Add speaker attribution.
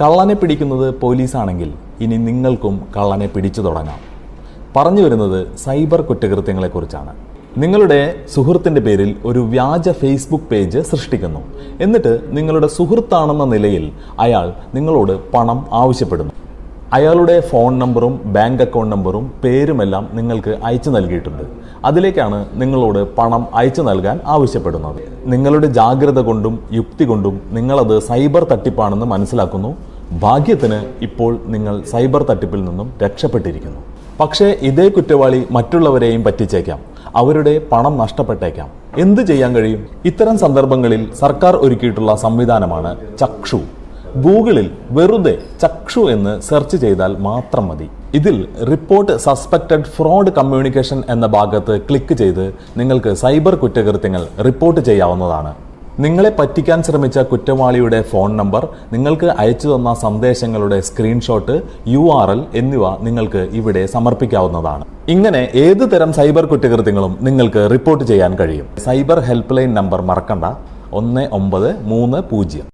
Speaker 1: കള്ളനെ പിടിക്കുന്നത് പോലീസാണെങ്കിൽ ഇനി നിങ്ങൾക്കും കള്ളനെ പിടിച്ചു തുടങ്ങാം. പറഞ്ഞു വരുന്നത് സൈബർ കുറ്റകൃത്യങ്ങളെക്കുറിച്ചാണ് നിങ്ങളുടെ സുഹൃത്തിന്റെ പേരിൽ ഒരു വ്യാജ ഫേസ്ബുക്ക് പേജ് സൃഷ്ടിക്കുന്നു. എന്നിട്ട് നിങ്ങളുടെ സുഹൃത്താണെന്ന നിലയിൽ അയാൾ നിങ്ങളോട് പണം ആവശ്യപ്പെടുന്നു. അയാളുടെ ഫോൺ നമ്പറും ബാങ്ക് അക്കൗണ്ട് നമ്പറും പേരുമെല്ലാം നിങ്ങൾക്ക് അയച്ചു നൽകിയിട്ടുണ്ട്. അതിലേക്കാണ് നിങ്ങളോട് പണം അയച്ചു നൽകാൻ ആവശ്യപ്പെടുന്നത്. നിങ്ങളുടെ ജാഗ്രത കൊണ്ടും യുക്തി കൊണ്ടും നിങ്ങളത് സൈബർ തട്ടിപ്പാണെന്ന് മനസ്സിലാക്കുന്നു. ഭാഗ്യത്തിന് ഇപ്പോൾ നിങ്ങൾ സൈബർ തട്ടിപ്പിൽ നിന്നും രക്ഷപ്പെട്ടിരിക്കുന്നു. പക്ഷേ ഇതേ കുറ്റവാളി മറ്റുള്ളവരെയും പറ്റിച്ചേക്കാം. അവരുടെ പണം നഷ്ടപ്പെട്ടേക്കാം. എന്ത് ചെയ്യാൻ കഴിയും? ഇത്തരം സന്ദർഭങ്ങളിൽ സർക്കാർ ഒരുക്കിയിട്ടുള്ള സംവിധാനമാണ് ചക്ഷു. ഗൂഗിളിൽ വെറുതെ ചക്ഷു എന്ന് സെർച്ച് ചെയ്താൽ മാത്രം മതി. ഇതിൽ റിപ്പോർട്ട് സസ്പെക്റ്റഡ് ഫ്രോഡ് കമ്മ്യൂണിക്കേഷൻ എന്ന ഭാഗത്ത് ക്ലിക്ക് ചെയ്ത് നിങ്ങൾക്ക് സൈബർ കുറ്റകൃത്യങ്ങൾ റിപ്പോർട്ട് ചെയ്യാവുന്നതാണ്. നിങ്ങളെ പറ്റിക്കാൻ ശ്രമിച്ച കുറ്റവാളിയുടെ ഫോൺ നമ്പർ നിങ്ങൾക്ക് അയച്ചു തന്ന സന്ദേശങ്ങളുടെ സ്ക്രീൻഷോട്ട് യു ആർ എൽ എന്നിവ നിങ്ങൾക്ക് ഇവിടെ സമർപ്പിക്കാവുന്നതാണ്. ഇങ്ങനെ ഏത് തരം സൈബർ കുറ്റകൃത്യങ്ങളും നിങ്ങൾക്ക് റിപ്പോർട്ട് ചെയ്യാൻ കഴിയും. സൈബർ ഹെൽപ്പ് ലൈൻ നമ്പർ മറക്കണ്ട. ഒന്ന് ഒമ്പത് മൂന്ന് പൂജ്യം.